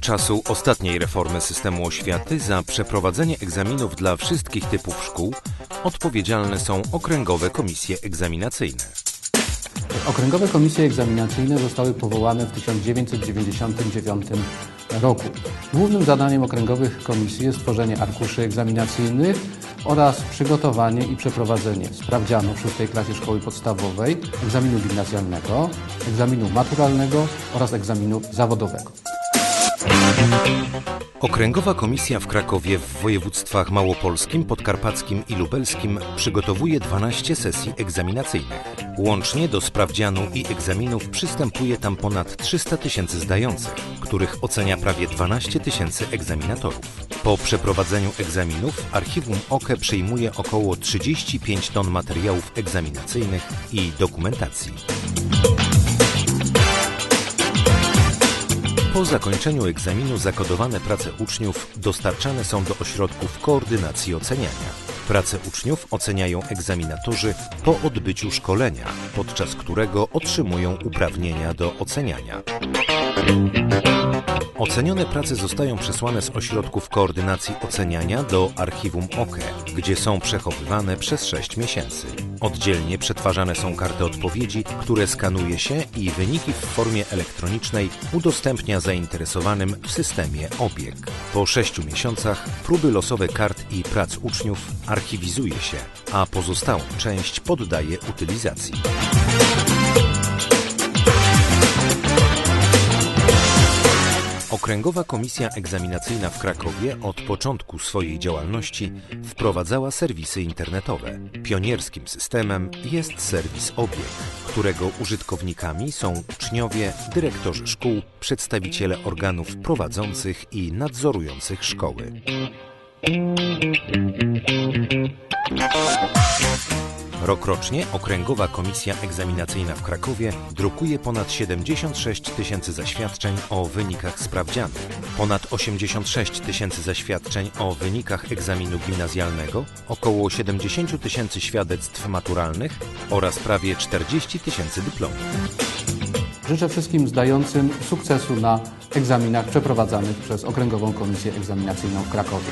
czasu ostatniej reformy systemu oświaty za przeprowadzenie egzaminów dla wszystkich typów szkół odpowiedzialne są okręgowe komisje egzaminacyjne. Okręgowe komisje egzaminacyjne zostały powołane w 1999 roku. Głównym zadaniem okręgowych komisji jest tworzenie arkuszy egzaminacyjnych oraz przygotowanie i przeprowadzenie sprawdzianu w szóstej klasie szkoły podstawowej, egzaminu gimnazjalnego, egzaminu maturalnego oraz egzaminu zawodowego. Okręgowa komisja w Krakowie w województwach małopolskim, podkarpackim i lubelskim przygotowuje 12 sesji egzaminacyjnych. Łącznie do sprawdzianu i egzaminów przystępuje tam ponad 300 tysięcy zdających, których ocenia prawie 12 tysięcy egzaminatorów. Po przeprowadzeniu egzaminów archiwum OKE przyjmuje około 35 ton materiałów egzaminacyjnych i dokumentacji. Po zakończeniu egzaminu zakodowane prace uczniów dostarczane są do ośrodków koordynacji oceniania. Prace uczniów oceniają egzaminatorzy po odbyciu szkolenia, podczas którego otrzymują uprawnienia do oceniania. Ocenione prace zostają przesłane z ośrodków koordynacji oceniania do archiwum OKE, gdzie są przechowywane przez 6 miesięcy. Oddzielnie przetwarzane są karty odpowiedzi, które skanuje się i wyniki w formie elektronicznej udostępnia zainteresowanym w systemie obieg. Po 6 miesiącach próby losowe kart i prac uczniów archiwizuje się, a pozostałą część poddaje utylizacji. Okręgowa Komisja Egzaminacyjna w Krakowie od początku swojej działalności wprowadzała serwisy internetowe. Pionierskim systemem jest serwis Obieg, którego użytkownikami są uczniowie, dyrektorzy szkół, przedstawiciele organów prowadzących i nadzorujących szkoły. Rokrocznie Okręgowa Komisja Egzaminacyjna w Krakowie drukuje ponad 76 tysięcy zaświadczeń o wynikach sprawdzianu, ponad 86 tysięcy zaświadczeń o wynikach egzaminu gimnazjalnego, około 70 tysięcy świadectw maturalnych oraz prawie 40 tysięcy dyplomów. Życzę wszystkim zdającym sukcesu na egzaminach przeprowadzanych przez Okręgową Komisję Egzaminacyjną w Krakowie.